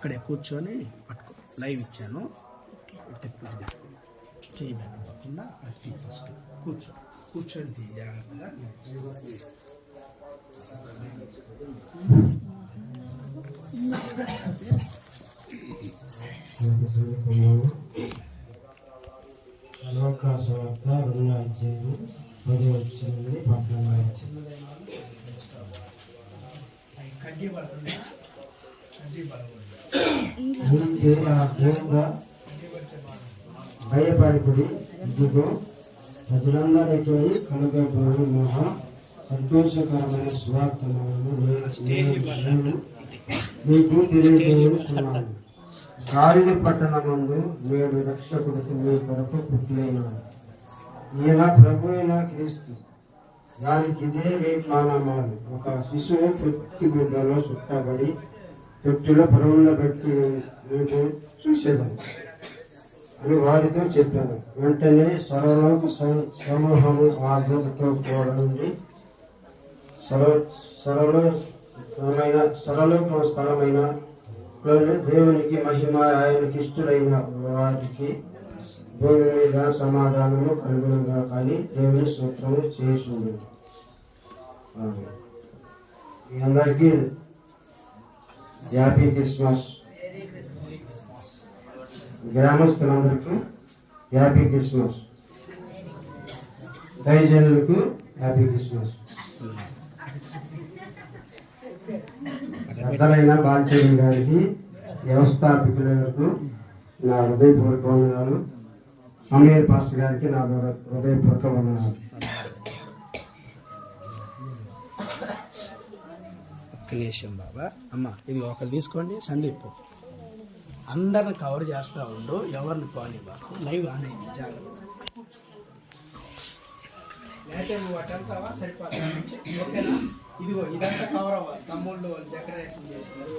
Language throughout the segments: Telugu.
అక్కడే కూర్చొని పట్టుకో. లైవ్ ఇచ్చాను. తీసుకో. చేయి పెట్టకుండా అట్టి ఫస్ట్ కూర్చో. కూర్చొని తీ జాగ్రత్తగా. లోకాసు వార్త రెండు అధ్యాయులు పది వచ్చింది పద్నాలుగు వచ్చింది కడ్డీ పడుతుందా? కడ్డీ పడకూడదు భయపడిపుడి ఇదిగో ప్రజలందరికీ కలుగబోయే మహా సంతోషకరమైన స్వార్థలను నేను మీకు తెలియజేస్తున్నాను. గాలిది పట్టణమందు నేడు రక్షకుడికి మీ కొరకు పుట్టినాడు ఈయన ప్రభు అయిన క్రీస్తు. దానికి ఇదే మీ మానమాలు ఒక శిశువు ప్రతి గుడ్డలో చుట్టబడి తొట్టిలో పొలంలో పెట్టి మీకు చూసేదాన్ని అని వారితో చెప్పాను. వెంటనే సరలోక సం- సమూహము ఆ దూతతో కూడా సర సరలో స్థలమైన సరలోక స్థలమైన దేవునికి మహిమ ఆయనకి ఇష్టడైన వారికి భూమి మీద సమాధానము కలుగునుగా కానీ దేవుని సూత్రము చేసుడు అందరికీ హ్యాపీ క్రిస్మస్. గ్రామస్తులందరికీ హ్యాపీ క్రిస్మస్. దైవజనులకు హ్యాపీ క్రిస్మస్. పెద్దలైన బాల్చేరి గారికి వ్యవస్థాపకులకు నా హృదయపూర్వక వందనాలు. సమీర్ పాస్టర్ గారికి నా హృదయపూర్వక వందనాలు. ఒక్క బాబా. అమ్మ ఇది ఒకరు తీసుకోండి సందీప్. అందరిని కవర్ చేస్తూ ఉండు ఎవరిని పోనీ బాబు. లైవ్ ఆన్ అయింది జాగ్రత్త. ఓకేనా? ఇదిగో ఇదంతా కవర్ అవ్వాలి. తమ్ముళ్ళు డెకరేషన్ చేసినారు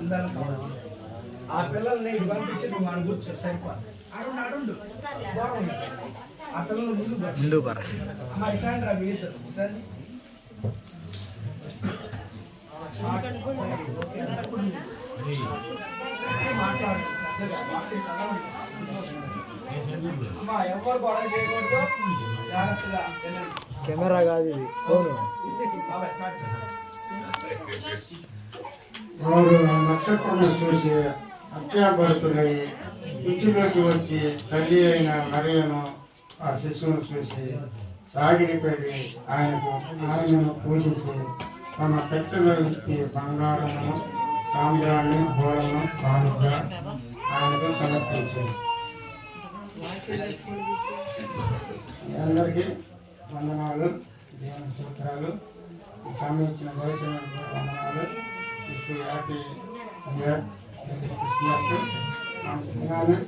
అందరం కవర్ అవ్వాలి. ఆ పిల్లల్ని పంపించి నువ్వు అని కూర్చో అడుండు అడుండు ముందు కెమెరా కాదు ఇది ఫోన్. వారు నక్షత్రం చూసి అత్యాభరితులై ఇంటిలోకి వచ్చి తల్లి అయిన మరియను ఆ శిశువును చూసి సాగిలిపడి ఆయనకు ఆయనను పూజించి తమ పెట్టెలో ఇచ్చి బంగారము సాంబ్రాన్ని బోళను కానుక ఆయనకు సమర్పించారు. అందరికీ వందనాలు దేవుని సూత్రాలు ఈ సమయం ఇచ్చిన వయసు వందనాలు. Wish happy year. క్రిస్మస్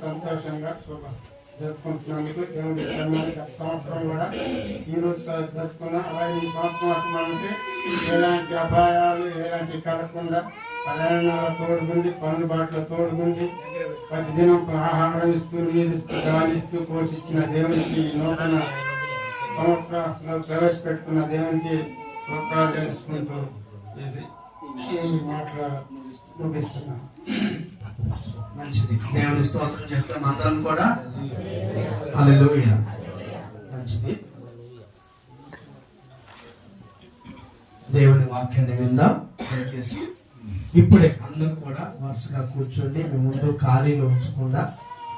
సంతోషంగా శుభం. జరుపుకుంటున్నందుకు దేవుడి సమయాన్ని గత సంవత్సరం కూడా ఈ రోజు జరుపుకున్నాం అలాగే ఈ సంవత్సరం వరకు ఎలాంటి అపాయాలు ఎలాంటి కలగకుండా ప్రయాణాల తోడుగుండి పనుల బాటలో తోడుగుండి ప్రతిదినం ఆహారం ఇస్తూ నీరిస్తూ గాలిస్తూ పోషించిన దేవునికి నూతన సంవత్సరంలో ప్రవేశపెట్టుకున్న దేవునికి స్తోత్రాలు తెలుసుకుంటూ ఇది- ఈ మాటలు ముగిస్తున్నాను. మంచిది. దేవుని స్తోత్రం చెప్తాం అందరం కూడా హల్లెలూయా. మంచిది. దేవుని వాక్యాన్ని విందాం. దయచేసి. ఇప్పుడే అందరూ కూడా వరుసగా కూర్చోండి. మీ ముందు ఖాళీలు ఉంచకుండా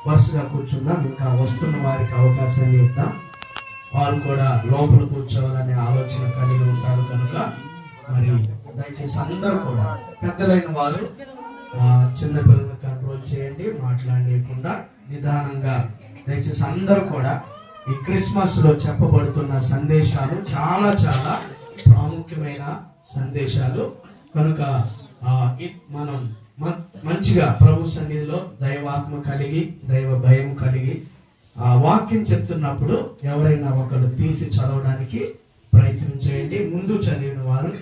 వరుసగా కూర్చున్నాం ఇంకా వస్తున్న వారికి అవకాశాన్ని ఇద్దాం. వారు కూడా లోపల కూర్చోవాలనే ఆలోచన కలిగి ఉంటారు కనుక మరి దయచేసి అందరూ కూడా పెద్దలైన వారు చిన్నపిల్లలు చిన్న కంట్రోల్ చేయండి మాట్లాడలేకుండా నిదానంగా. దయచేసి అందరూ కూడా ఈ క్రిస్మస్లో చెప్పబడుతున్న సందేశాలు చాలా చాలా ప్రాముఖ్యమైన సందేశాలు. కనుక మనం మ- మంచిగా ప్రభు సన్నిధిలో దైవాత్మ కలిగి దైవ భయం కలిగి ఆ వాక్యం చెప్తున్నప్పుడు ఎవరైనా ఒకరు తీసి చదవడానికి ప్రయత్నం చేయండి. ముందు చదివిన వారు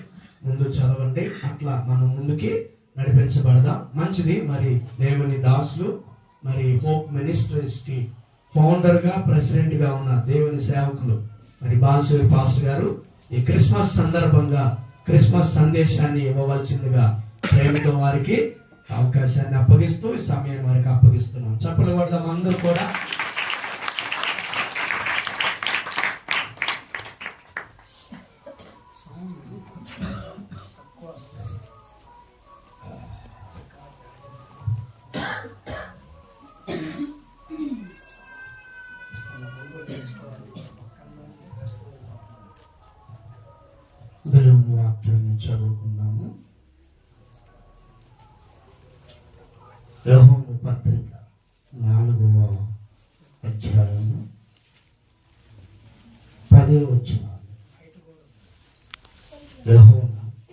ముందు చదవండి. అట్లా మనం ముందుకి నడిపించబడదాం? మంచిది. మరి దేవుని దాసులు మరి హోప్ మినిస్ట్రీస్కి ఫౌండర్గా ప్రెసిడెంట్గా ఉన్న దేవుని సేవకులు మరి బాలశివ పాస్టర్ గారు ఈ క్రిస్మస్ సందర్భంగా క్రిస్మస్ సందేశాన్ని ఇవ్వవలసిందిగా ప్రేమతో వారికి అవకాశాన్ని అప్పగిస్తూ ఈ సమయాన్ని వారికి అప్పగిస్తున్నాం. చెప్పలు కొడదాం అందరూ కూడా. వాక్యాన్ని చదువుకుందాము యెహోము పత్రిక నాలుగవ అధ్యాయము పదే వచ్చిన యెహోము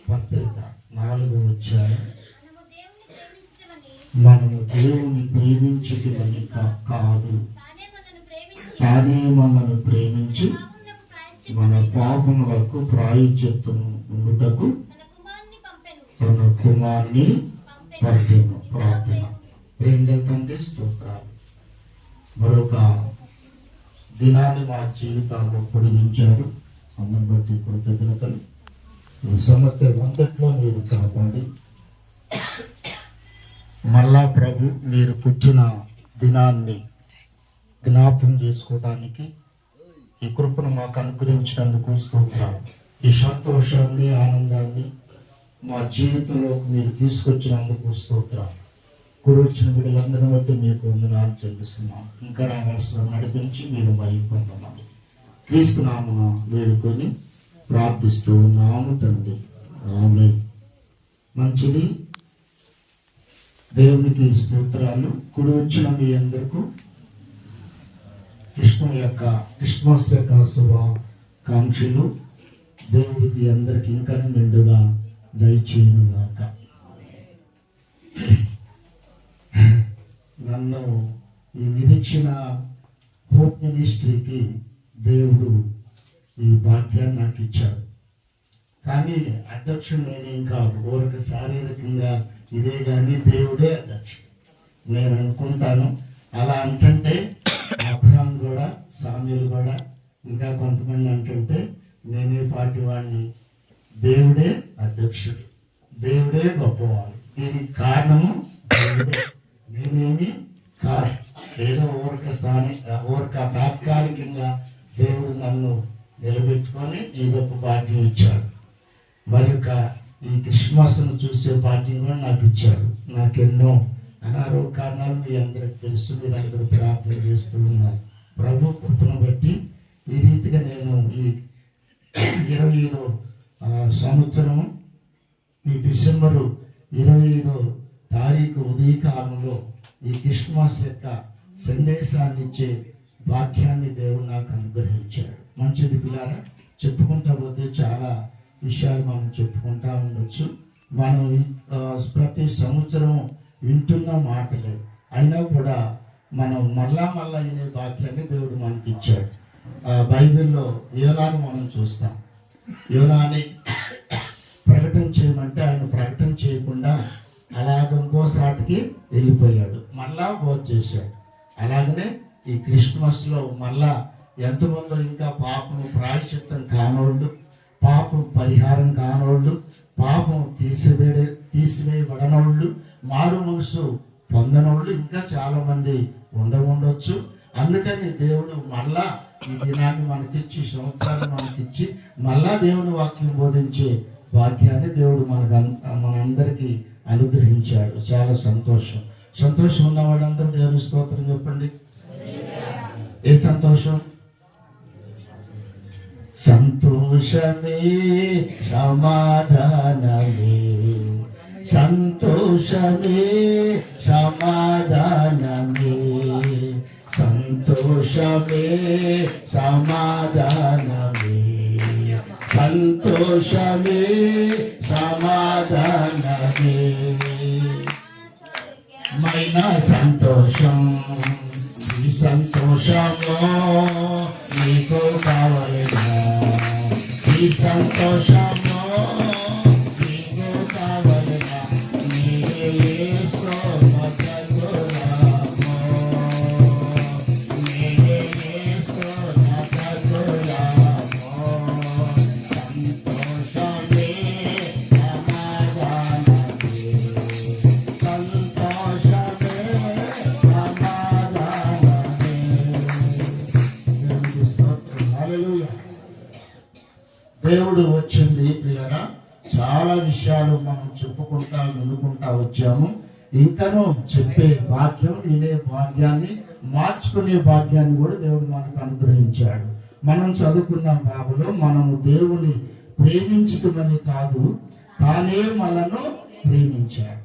పత్రిక నాలుగవ అధ్యాయం మనము దేవుని మనము దేవుని ప్రేమించదమని ప్రేమించుటమని కా- కాదు తానే మనల్ని ప్రేమించి తానే మనల్ని ప్రేమించి పాపములకు ప్రాయశ్చిత్తమై మన పాపములకు ఉండుటకు తన కుమార్ని పంపెను ప్రార్థన. రెండవ తండ్రి స్తోత్రాలు. మరొక దినాన్ని మా జీవితాల్లో పొడిగించారు. అందుని బట్టి కృతజ్ఞతలు. ఈ సంవత్సరం అంతట్లో మీరు కాపాడి మళ్ళా ప్రభు మీరు పుట్టిన దినాన్ని జ్ఞాపం చేసుకోవడానికి ఈ కృపను మాకు అనుగ్రహించినందుకు స్తోత్రాలు. ఈ సంతోషాన్ని ఆనందాన్ని మా జీవితంలోకి మీరు తీసుకొచ్చినందుకు స్తోత్రాలు. ఇప్పుడు వచ్చిన బిడ్డలందరిని బట్టి మీకు వందనాలు చెల్లిస్తున్నాం. ఇంకా రావాల్సిన నడిపించి మీరు భయం పొందమని క్రీస్తు వేడుకొని ప్రార్థిస్తూ ఉన్నాము తండ్రి. ఆమె మంచిది. దేవునికి స్తోత్రాలు. కుడి వచ్చిన మీ అందరికీ కృష్ణ యొక్క క్రిస్మస్ యొక్క శుభాకాంక్షలు. దేవుడికి అందరికి ఇంకా నిండుగా దయచేయునుగాక. నన్ను ఈ నిరీక్షణ హోప్ మినిస్ట్రీకి దేవుడు ఈ భాగ్యాన్ని నాకు ఇచ్చాడు. కానీ అధ్యక్షుడు నేనేం కాదు ఊరికి శారీరకంగా ఇదే కానీ దేవుడే అధ్యక్షుడు. నేను అనుకుంటాను అలా అంటుంటే అబ్రహం కూడా సామ్యులు కూడా ఇంకా కొంతమంది అంటుంటే నేనే పార్టీ వాడిని దేవుడే అధ్యక్షుడు. దేవుడే గొప్పవాడు. దీనికి కారణము దేవుడే. నేనేమి కాదు. ఏదో ఊరిక స్థాని ఊరిక తాత్కాలికంగా దేవుడు నన్ను నిలబెట్టుకొని ఈ గొప్ప భాగ్యం ఇచ్చాడు. మరి ఈ క్రిస్మస్ను చూసే భాగ్యం కూడా నాకు ఇచ్చాడు. నాకెన్నో అనారోగ్య కారణాలు మీ అందరికి తెలుసు. మీరు అందరూ ప్రార్థన చేస్తూ ఉన్నారు. ప్రభు కృపను బట్టి ఈ రీతిగా నేను ఈ ఇరవై ఐదో సంవత్సరం ఈ డిసెంబరు ఇరవై ఐదో తారీఖు ఉదయకాలంలో ఈ క్రిస్మస్ యొక్క సందేశాన్ని ఇచ్చే వాక్యాన్ని దేవుడు నాకు అనుగ్రహించాడు. మంచిది పిల్లారా? చెప్పుకుంటా పోతే చాలా విషయాలు మనం చెప్పుకుంటా ఉండొచ్చు. మనం ప్రతి సంవత్సరం వింటున్న మాటలే. అయినా కూడా మనం మళ్ళా మళ్ళా అనే వాక్యాన్ని దేవుడు మనకి ఇచ్చాడు బైబిల్లో యోనాను మనం చూస్తాం. యోనాని ప్రకటన చేయమంటే ఆయన ప్రకటన చేయకుండా అలాగ ఇంకోసాటికి వెళ్ళిపోయాడు. మళ్ళా బోధ చేశాడు. అలాగనే ఈ క్రిస్మస్లో మళ్ళా ఎంతమందో ఇంకా పాపం ప్రాయశ్చిత్తం కానోళ్ళు పాపం పరిహారం కానోళ్ళు పాపం తీసివేయ తీసివేయబడనోళ్ళు మారు మనసు పొందనోళ్ళు ఇంకా చాలామంది ఉండవుండొచ్చు అందుకని దేవుడు మళ్ళా ఈ దినాన్ని మనకిచ్చి సంవత్సరాన్ని మనకిచ్చి మళ్ళా దేవుని వాక్యం బోధించే వాక్యాన్ని దేవుడు మనకు మనందరికీ అనుగ్రహించాడు. చాలా సంతోషం. సంతోషం ఉన్న వాళ్ళందరూ దేవుని స్తోత్రం చెప్పండి. ఏ సంతోషం? సంతోషమే సమాధానమే. సంతోషమే సంతోషమే సమాధానమే. సంతోషమే సమాధానమే. మైన సంతోషం ఈ సంతోషము నీకు కావలేదా ఈ సంతోషం దేవుడు వచ్చింది ప్రియరా చాలా విషయాలు మనం చెప్పుకుంటా వినుకుంటా వచ్చాము. ఇంకనూ చెప్పే భాగ్యం వినే భాగ్యాన్ని మార్చుకునే భాగ్యాన్ని కూడా దేవుడు మనకు అనుగ్రహించాడు. మనం చదువుకున్న బాబులో మనము దేవుని ప్రేమించటమని కాదు తానే మనను ప్రేమించాడు.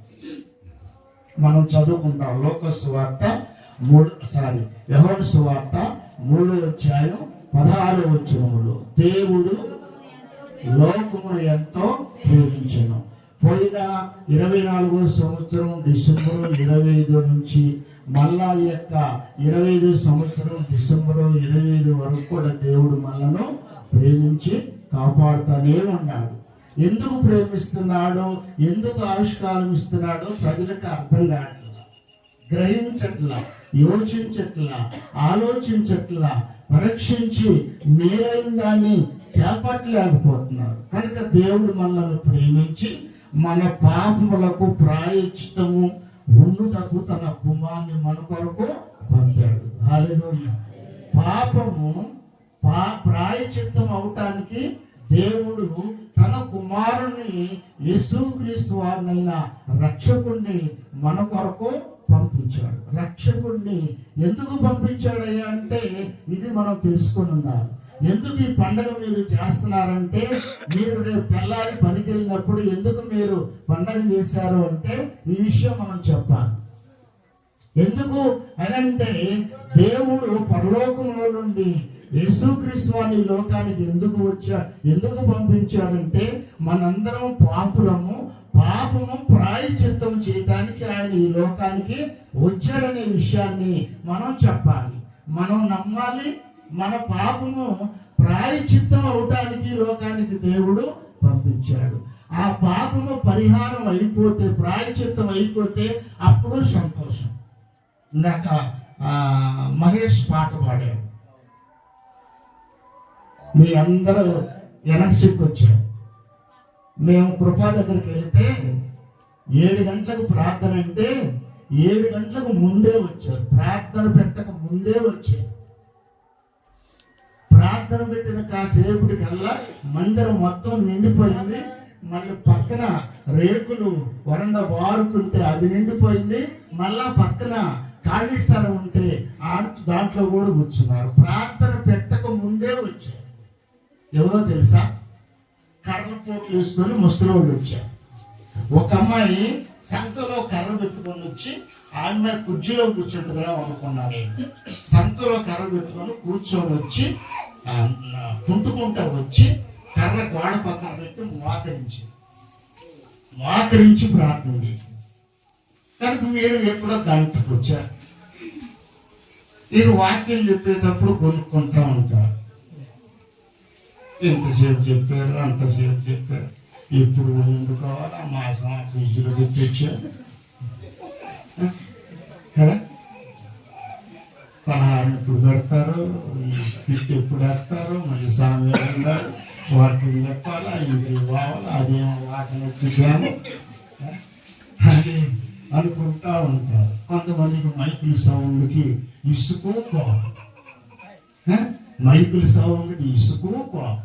మనం చదువుకుంటాం లోక సువార్త మూడు సారీ యహోడు సువార్త మూడో అధ్యాయం పదహారు వచ్చినములు దేవుడు లోకమును ఎంతో ప్రేమించను. పోయిన ఇరవై నాలుగో సంవత్సరం డిసెంబర్ ఇరవై ఐదు నుంచి మళ్ళా యొక్క ఇరవై ఐదు సంవత్సరం డిసెంబర్ ఇరవై ఐదు వరకు కూడా దేవుడు మనను ప్రేమించి కాపాడుతూనే ఉన్నాడు. ఎందుకు ప్రేమిస్తున్నాడో ఎందుకు ఆవిష్కారం ఇస్తున్నాడో ప్రజలకు అర్థం కావట్లా. గ్రహించట్లా యోచించట్లా ఆలోచించట్లా పరీక్షించి మేలైన దాన్ని చేపట్టలేకపోతున్నారు. కనుక దేవుడు మనల్ని ప్రేమించి మన పాపములకు ప్రాయచితము ఉండుటకు తన కుమార్ని మన కొరకు పంపాడు. హల్లెలూయా. పాపము పా ప్రాయచిత్తం అవటానికి దేవుడు తన కుమారుని యేసుక్రీస్తు వారినైన రక్షకుణ్ణి మన కొరకు పంపించాడు. రక్షకుణ్ణి ఎందుకు పంపించాడయ్యా అంటే ఇది మనం తెలుసుకుని ఉండాలి. ఎందుకు ఈ పండగ మీరు చేస్తున్నారంటే మీరు రేపు తెల్లారి పనికి వెళ్ళినప్పుడు ఎందుకు మీరు పండగ చేశారు అంటే ఈ విషయం మనం చెప్పాలి. ఎందుకు అనంటే దేవుడు పరలోకంలో నుండి యేసుక్రీస్తు వారిని లోకానికి ఎందుకు వచ్చా ఎందుకు పంపించాడంటే మనందరం పాపులము పాపము ప్రాయచిత్తం చేయడానికి ఆయన ఈ లోకానికి వచ్చాడనే విషయాన్ని మనం చెప్పాలి. మనం నమ్మాలి మన పాపము ప్రాయచిత్తం అవటానికి లోకానికి దేవుడు పంపించాడు. ఆ పాపము పరిహారం అయిపోతే ప్రాయచిత్తం అయిపోతే అప్పుడు సంతోషం. ఇందాక ఆ, మహేష్ పాట పాడాడు. మీ అందరూ ఎనర్జీకి వచ్చారు. మేము కృపా దగ్గరికి వెళితే ఏడు గంటలకు ప్రార్థన అంటే ఏడు గంటలకు ముందే వచ్చారు. ప్రార్థన పెట్టక ముందే వచ్చారు. ప్రార్థన పెట్టిన కాసేపటి కల్లా మందిరం మొత్తం నిండిపోయింది. మళ్ళీ పక్కన రేకులు వరండ వారుకుంటే అది నిండిపోయింది. మళ్ళా పక్కన ఖాళీ స్థలం ఉంటే దాంట్లో కూడా కూర్చున్నారు. ప్రార్థన పెట్టక ముందే వచ్చారు. ఎవరో తెలుసా? కర్ర పోట్లు వేసుకొని ముసలోళ్ళు వచ్చారు. ఒక అమ్మాయి సంఖలో కర్ర పెట్టుకొని వచ్చి ఆమె కుర్చీలో కూర్చుంటుందా అనుకున్నారు. సంఖలో కర్ర పెట్టుకొని కూర్చొని వచ్చి కుంటుకుంటా వచ్చి కర్ర గోడ పక్కన పెట్టి మోకరించి మోకరించి ప్రార్థన చేసింది కనుక మీరు ఎప్పుడో గంటకు వచ్చారు. ఇది వాక్యం చెప్పేటప్పుడు కొనుక్కుంటా ఉంటారు. ఎంతసేపు చెప్పారు అంతసేపు చెప్పారు. ఎప్పుడు కావాలా? మాసం ఫ్రిడ్జ్లో పెట్టొచ్చారు కదా? పలహారం ఎప్పుడు పెడతారు? ఈ స్వీట్ ఎప్పుడు వేస్తారు? మళ్ళీ స్వామి ఉన్నాడు వాటిని చెప్పాలా? ఇంటికి పోవాలా? అదేమో వాసన వచ్చిద్దాము అని అనుకుంటా ఉంటారు. కొంతమందికి మైకుల సౌండ్కి ఇసుకు కోపం మైకుల సౌండ్కి ఇసుకు కోపం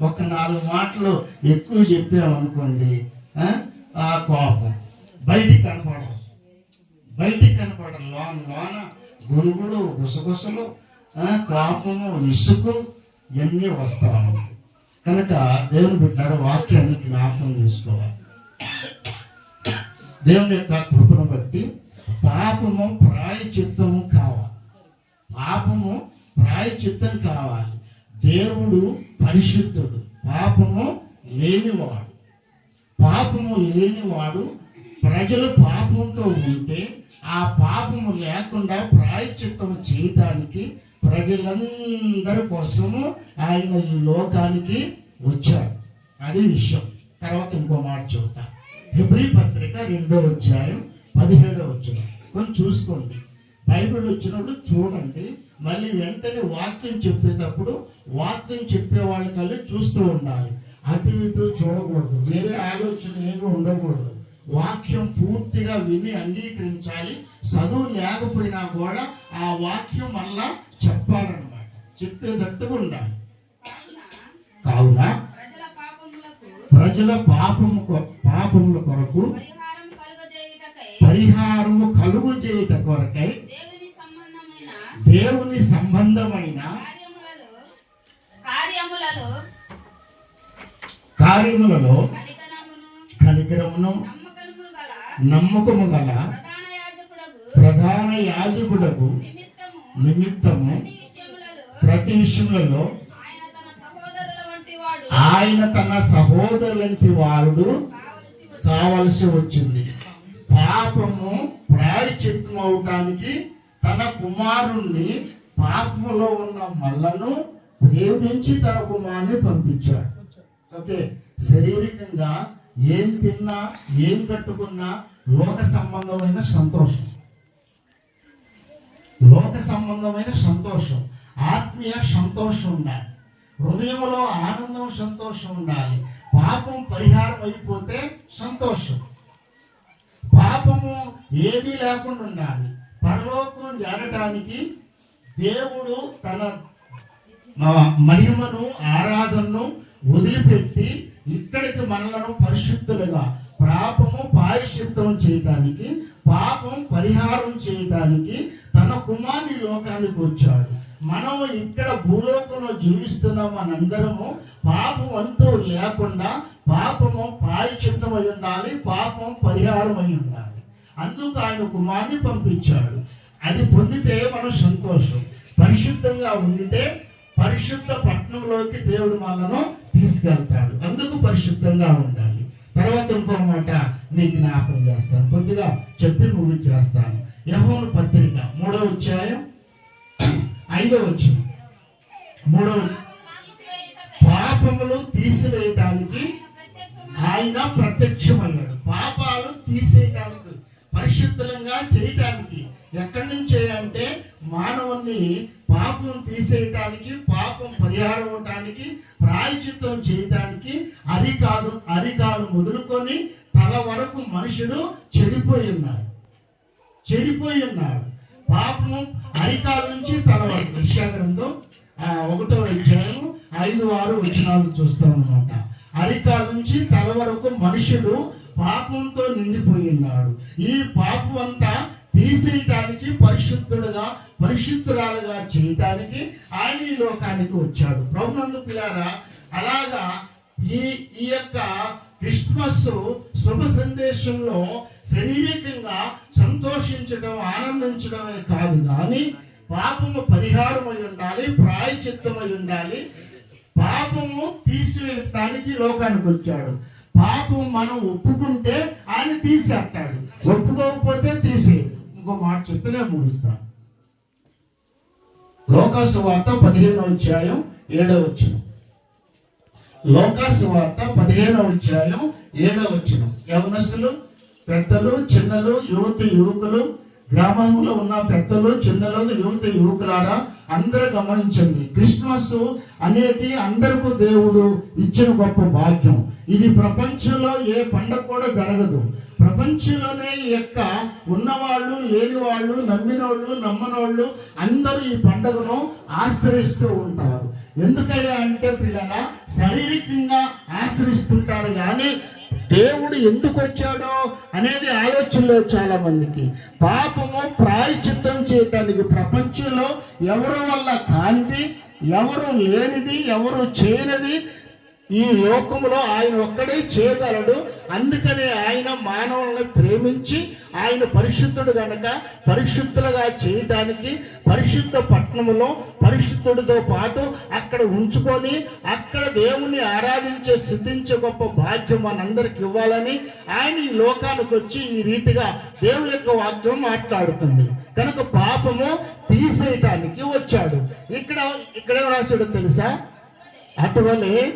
ఒక నాలుగు మాటలు ఎక్కువ చెప్పామనుకోండి ఆ? కోపం బయటికి కనపడదు. బయటికి కనపడడం లోన లోన గొనుగుడు గుసగుసలు ఆ, కోపము ఇసుకు ఇవన్నీ వస్తా కనుక దేవుని బిడ్డారు వాక్యాన్ని జ్ఞాపకం చేసుకోవాలి. దేవుని యొక్క కృపను బట్టి పాపము ప్రాయచిత్తము కావాలి. పాపము ప్రాయచిత్తం కావాలి. దేవుడు పరిశుద్ధుడు. పాపము లేనివాడు. పాపము లేనివాడు ప్రజలు పాపంతో ఉంటే ఆ పాపము లేకుండా ప్రాయచిత్తం చేయటానికి ప్రజలందరి కోసము ఆయన ఈ లోకానికి వచ్చాడు. అది విషయం. తర్వాత ఇంకో మాట చెబుతా. హెబ్రి పత్రిక రెండో అధ్యాయం పదిహేడో వచ్చిన కొంచెం చూసుకోండి. బైబిల్ వచ్చినప్పుడు చూడండి. మళ్ళీ వెంటనే వాక్యం చెప్పేటప్పుడు వాక్యం చెప్పే వాళ్ళకల్లి చూస్తూ ఉండాలి. అటు ఇటు చూడకూడదు. వేరే ఆలోచన ఏమి ఉండకూడదు. వాక్యం పూర్తిగా విని అంగీకరించాలి. చదువు లేకపోయినా కూడా ఆ వాక్యం మళ్ళా చెప్పాలన్నమాట. చెప్పేటట్టుగా ఉండాలి. కావున ప్రజల పాపము పాపముల కొరకు పరిహారము కలుగు చేయుట కొరకై దేవుని సంబంధమైన కార్యములలో కార్యములలో కనికరమును నమ్మకము గల ప్రధాన యాజకుడకు నిమిత్తము ప్రతి విషయంలో ఆయన తన సహోదరులంటి వాడు కావలసి కావలసి వచ్చింది. పాపము ప్రాయచిత్తం అవటానికి తన కుమారుణ్ణి పాపములో ఉన్న మల్లను ప్రేమించి తన కుమారుని పంపించాడు. ఓకే శారీరకంగా ఏం తిన్నా ఏం కట్టుకున్నా లోక సంబంధమైన సంతోషం. లోక సంబంధమైన సంతోషం. ఆత్మీయ సంతోషం ఉండాలి. హృదయంలో ఆనందం సంతోషం ఉండాలి. పాపం పరిహారం అయిపోతే సంతోషం. పాపము ఏది లేకుండా ఉండాలి. పరలోకం చేరటానికి దేవుడు తన మహిమను ఆరాధనను వదిలిపెట్టి ఇక్కడికి మనలను పరిశుద్ధులుగా పాపము పాయశుద్ధం చేయటానికి పాపం పరిహారం చేయటానికి తన కుమారుని లోకానికి వచ్చాడు. మనం ఇక్కడ భూలోకంలో జీవిస్తున్న మనందరము. పాపం అంటూ లేకుండా పాపము పాయచిత్తం అయి ఉండాలి పాపం పరిహారం అయి ఉండాలి. అందుకు ఆయన కుమారుని పంపించాడు. అది పొందితే మనం సంతోషం. పరిశుద్ధంగా ఉండితే పరిశుద్ధ పట్టణంలోకి దేవుడు మనను తీసుకెళ్తాడు. అందుకు పరిశుద్ధంగా ఉండాలి. తర్వాత ఇంకో మాట మీకు జ్ఞాపకం చేస్తాను. కొద్దిగా చెప్పి ముగించేస్తాను యహోను పత్రిక మూడో అధ్యాయం ఐదో వచ్చిన మూడో పాపములు తీసివేయటానికి ప్రత్యక్షమైన ఆయన ప్రత్యక్షమయ్యాడు. పాపాలు తీసేయటానికి పరిశుద్ధంగా చేయటానికి ఎక్కడి నుంచి అంటే మానవుని పాపం తీసేయటానికి పాపం పరిహారం అవటానికి ప్రాయచిత్తం చేయటానికి అరికాలు అరికాలు మొదలుకొని తల వరకు మనుషుడు చెడిపోయి ఉన్నాడు. చెడిపోయి ఉన్నాడు. పాపము అరికాల నుంచి తల వరకు. విషయాగ్రంథం ఆ, ఒకటో అధ్యాయం ఐదు ఆరు వచనాలు చూస్తాం అనమాట అరికాల నుంచి తల వరకు మనుషుడు పాపంతో నిండిపోయి ఉన్నాడు. ఈ పాపం అంతా తీసేయటానికి పరిశుద్ధుడుగా పరిశుద్ధురాలుగా చేయటానికి ఆయన ఈ లోకానికి వచ్చాడు. ప్రభునందు పిల్లారా అలాగా ఈ ఈ యొక్క క్రిస్మస్ శుభ సందేశంలో శారీరకంగా సంతోషించడం ఆనందించడమే కాదు కానీ పాపము పరిహారమై ఉండాలి ప్రాయచిత్తమై ఉండాలి. పాపము తీసివేయటానికి లోకానికి వచ్చాడు. పాపం మనం ఒప్పుకుంటే ఆయన తీసేస్తాడు. ఒప్పుకోకపోతే తీసేయడు. ఇంకో మాట చెప్పి నేను ముగిస్తాను లోకాసు వార్త పదిహేను అధ్యాయం ఏడో వచ్చిన లోకాసు వార్త పదిహేనవ అధ్యాయం ఏడో వచ్చిన యవనస్తులు పెద్దలు చిన్నలు యువతి యువకులు గ్రామంలో ఉన్న పెద్దలు చిన్నలు యువత యువకులారా అందరూ గమనించండి. క్రిస్మస్ అనేది అందరికీ దేవుడు ఇచ్చిన గొప్ప భాగ్యం. ఇది ప్రపంచంలో ఏ పండగ కూడా జరగదు. ప్రపంచంలోనే ఈ యొక్క ఉన్నవాళ్ళు లేని వాళ్ళు నమ్మిన నమ్మనోళ్ళు అందరూ ఈ పండుగను ఆశ్రయిస్తూ ఉంటారు. ఎందుకయ్యా అంటే పిల్లల శారీరకంగా ఆశ్రయిస్తుంటారు కానీ దేవుడు ఎందుకు వచ్చాడో అనేది ఆలోచనలో చాలా మందికి. పాపము ప్రాయచిత్తం చేయటానికి ప్రపంచంలో ఎవరి వల్ల కానిది ఎవరు లేనిది ఎవరు చేయనిది ఈ లోకంలో ఆయన ఒక్కడే చేయగలడు. అందుకనే ఆయన మానవులను ప్రేమించి ఆయన పరిశుద్ధుడు గనక పరిశుద్ధులుగా చేయటానికి పరిశుద్ధ పట్టణంలో పరిశుద్ధుడితో పాటు అక్కడ ఉంచుకొని అక్కడ దేవుణ్ణి ఆరాధించే సిద్ధించే గొప్ప భాగ్యం మనందరికి ఇవ్వాలని ఆయన ఈ లోకానికి వచ్చి ఈ రీతిగా దేవుని యొక్క వాక్యం మాట్లాడుతుంది. కనుక పాపము తీసేయటానికి వచ్చాడు. ఇక్కడ ఇక్కడే రాశాడో తెలుసా? అటువలే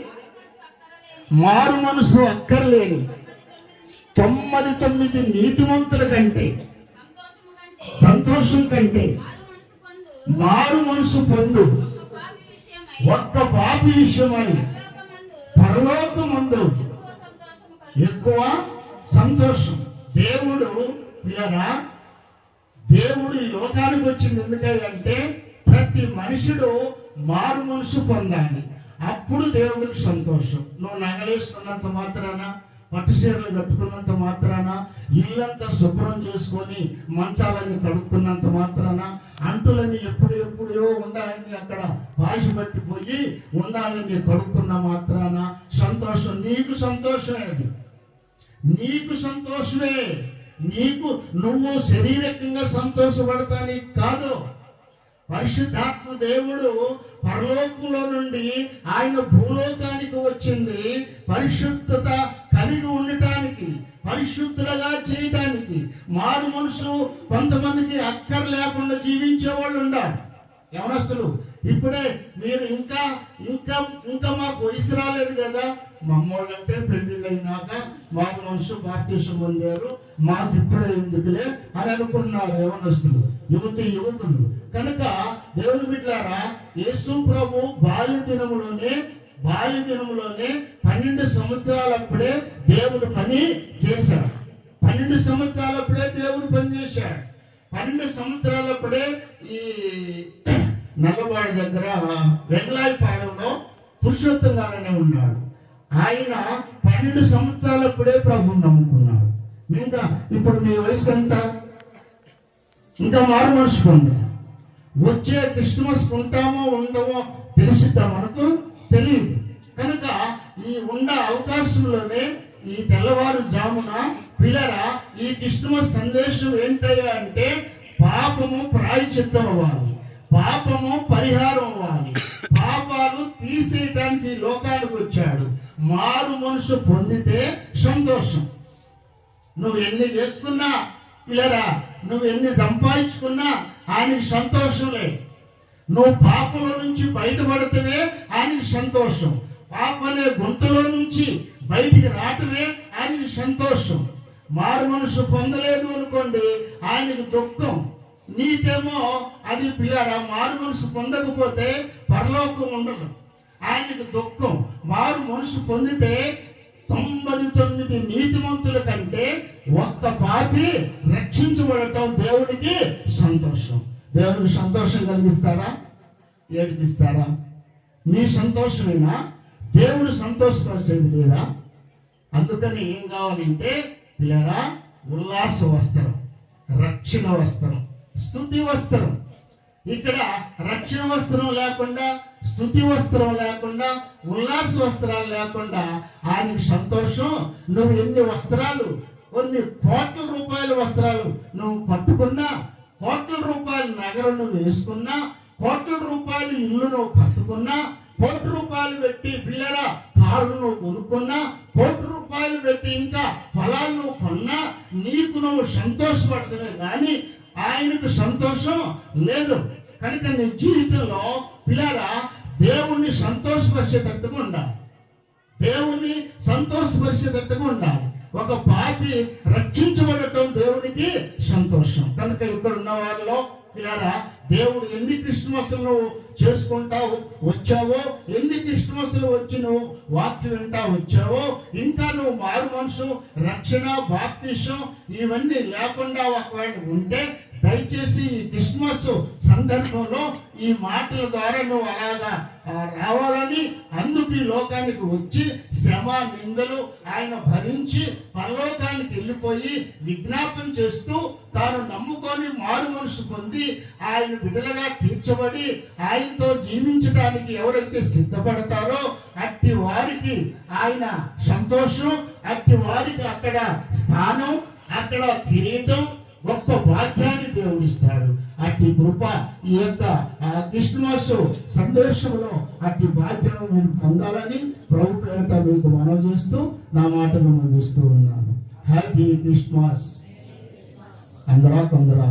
మారు మనసు అక్కర్లేని తొమ్మిది తొమ్మిది నీతిమంతుల కంటే సంతోషం కంటే మారు మనసు పొందు. ఒక్క పాపి విషయమై పరలోకమందు ఎక్కువ ఎక్కువ సంతోషం. దేవుడు ప్రియరా దేవుడు ఈ లోకానికి వచ్చింది ఎందుకంటే ప్రతి మనుషుడు మారు మనసు పొందాలి. అప్పుడు దేవుడికి సంతోషం. నువ్వు నగలేసుకున్నంత మాత్రాన పట్టు చీరలు కట్టుకున్నంత మాత్రాన ఇల్లంతా శుభ్రం చేసుకొని మంచాలని కడుక్కున్నంత మాత్రాన అంటులన్నీ ఎప్పుడు ఎప్పుడో ఉండాలని అక్కడ భాష పట్టిపోయి ఉండాలని కడుక్కున్న మాత్రాన సంతోషం. నీకు సంతోషమే అది. నీకు సంతోషమే. నీకు నువ్వు శరీరకంగా సంతోషపడతానికి కాదు. పరిశుద్ధాత్మ దేవుడు పరలోకంలో నుండి ఆయన భూలోకానికి వచ్చింది పరిశుద్ధత కలిగి ఉండటానికి పరిశుద్ధులుగా చేయటానికి. మారు మనసు కొంతమందికి అక్కర్ లేకుండా జీవించే వాళ్ళు ఉండాలి. యవనస్తులు ఇప్పుడే మీరు ఇంకా ఇంకా ఇంకా మాకు వయసు రాలేదు కదా. మమ్మల్నంటే పెళ్ళిళ్ళు పెళ్ళిళ్ళైనాక మాకు మనసు బాప్తీసం పొందారు. మాకు ఇప్పుడే ఎందుకులే అని అనుకున్నారు యవనస్తులు యువతి యువకులు. కనుక దేవుని బిడ్డారా యేసు ప్రభు బాల్య దినములోనే బాల్య దినములోనే పన్నెండు సంవత్సరాలప్పుడే దేవుడు పని చేశాడు. పన్నెండు సంవత్సరాలప్పుడే దేవుడు పని చేశాడు. పన్నెండు సంవత్సరాలప్పుడే ఈ నల్లబాడి దగ్గర వెంగళాయపాలెంలో పురుషోత్తం గారనే ఉన్నాడు. ఆయన పన్నెండు సంవత్సరాలప్పుడే ప్రభుని నమ్ముకున్నాడు. ఇంకా ఇప్పుడు మీ వయసు ఎంత? ఇంకా మారు మనసు పొందా వచ్చే క్రిస్మస్ ఉంటామో ఉండమో తెలిసిద్దా మనకు? తెలియదు. కనుక ఈ ఉన్న అవకాశంలోనే ఈ తెల్లవారు జామున పిల్లరా ఈ క్రిస్మస్ సందేశం ఏంటయ్యా అంటే పాపము ప్రాయచిత్తం అవ్వాలి పాపము పరిహారం అవ్వాలి. పాపాలు తీసేయటానికి లోకానికి వచ్చాడు. మారు మనసు పొందితే సంతోషం. నువ్వు ఎన్ని చేసుకున్నా పిల్లరా నువ్వు ఎన్ని సంపాదించుకున్నా ఆయనకి సంతోషమే నువ్వు పాపల నుంచి బయటపడితేనే ఆయనకి సంతోషం. పాప అనే గుంటలో నుంచి బయటికి రావటమే ఆయనకి సంతోషం. మారు మనసు పొందలేదు అనుకోండి ఆయనకు దుఃఖం నీకేమో అది పిల్లరా మారు మనసు పొందకపోతే పరలోకం ఉండదు. ఆయనకు దుఃఖం. మారు మనసు పొందితే తొంభై తొమ్మిది నీతిమంతుల కంటే ఒక్క పాపి రక్షించబడటం దేవుడికి సంతోషం. దేవుడికి సంతోషం కలిగిస్తారా? ఏడిపిస్తారా? మీ సంతోషమేనా? దేవుడు సంతోషపరిచేది లేదా? అందుకని ఏం కావాలంటే పిల్లరా ఉల్లాస వస్త్రం రక్షణ వస్త్రం. స్థుతి వస్త్రం. ఇక్కడ రక్షణ వస్త్రం లేకుండా స్థుతి వస్త్రం లేకుండా ఉల్లాస వస్త్రాలు లేకుండా ఆయనకి సంతోషం. నువ్వు ఎన్ని వస్త్రాలు కొన్ని కోట్ల రూపాయల వస్త్రాలు నువ్వు పట్టుకున్నా కోట్ల రూపాయల నగరం నువ్వు వేసుకున్నా కోట్ల రూపాయల ఇల్లు నువ్వు కట్టుకున్నా కోటి రూపాయలు పెట్టి పిల్లరా కారు నువ్వు కొనుక్కున్నా కోటి రూపాయలు పెట్టి ఇంకా పొలాలు నువ్వు కొన్నా నీకు నువ్వు సంతోషపడతావే కానీ ఆయనకు సంతోషం లేదు. కనుక నీ జీవితంలో పిల్లరా దేవుణ్ణి సంతోషపరిచేటట్టుగా ఉండాలి. దేవుణ్ణి సంతోషపరిచేటట్టుగా ఉండాలి. ఒక పాపి రక్షించబడటం దేవునికి సంతోషం. కనుక ఇక్కడ ఉన్న వారిలో పిల్లారా దేవుడు ఎన్ని క్రిస్మస్లు చేసుకుంటావు వచ్చావో ఎన్ని క్రిస్మస్లు వచ్చి నువ్వు వాక్యం వింటా వచ్చావో ఇంకా నువ్వు మారు మనసు రక్షణ బాప్తిషం ఇవన్నీ లేకుండా ఒకవేళ ఉంటే దయచేసి ఈ క్రిస్మస్ సందర్భంలో ఈ మాటల ద్వారా నువ్వు అలాగా రావాలని అందుకు ఈ లోకానికి వచ్చి శ్రమ నిందలు ఆయన భరించి పరలోకానికి వెళ్ళిపోయి విజ్ఞాపం చేస్తూ తాను నమ్ముకొని మారు మనసు పొంది ఆయన బిడ్డలుగా తీర్చబడి ఆయనతో జీవించడానికి ఎవరైతే సిద్ధపడతారో అట్టి వారికి ఆయన సంతోషం అట్టి వారికి అక్కడ స్థానం అక్కడ కిరీటం గొప్ప భాగ్యాన్ని దేవుడిస్తాడు. అట్టి కృప ఈ యొక్క ఆ, క్రిస్మస్ సందేశంలో అట్టి భాగ్యం మీరు పొందాలని ప్రభు పేరిట మీకు మనం చేస్తూ నా మాటలు ముగిస్తూ ఉన్నాను. Happy Christmas. అందరా కొందరా.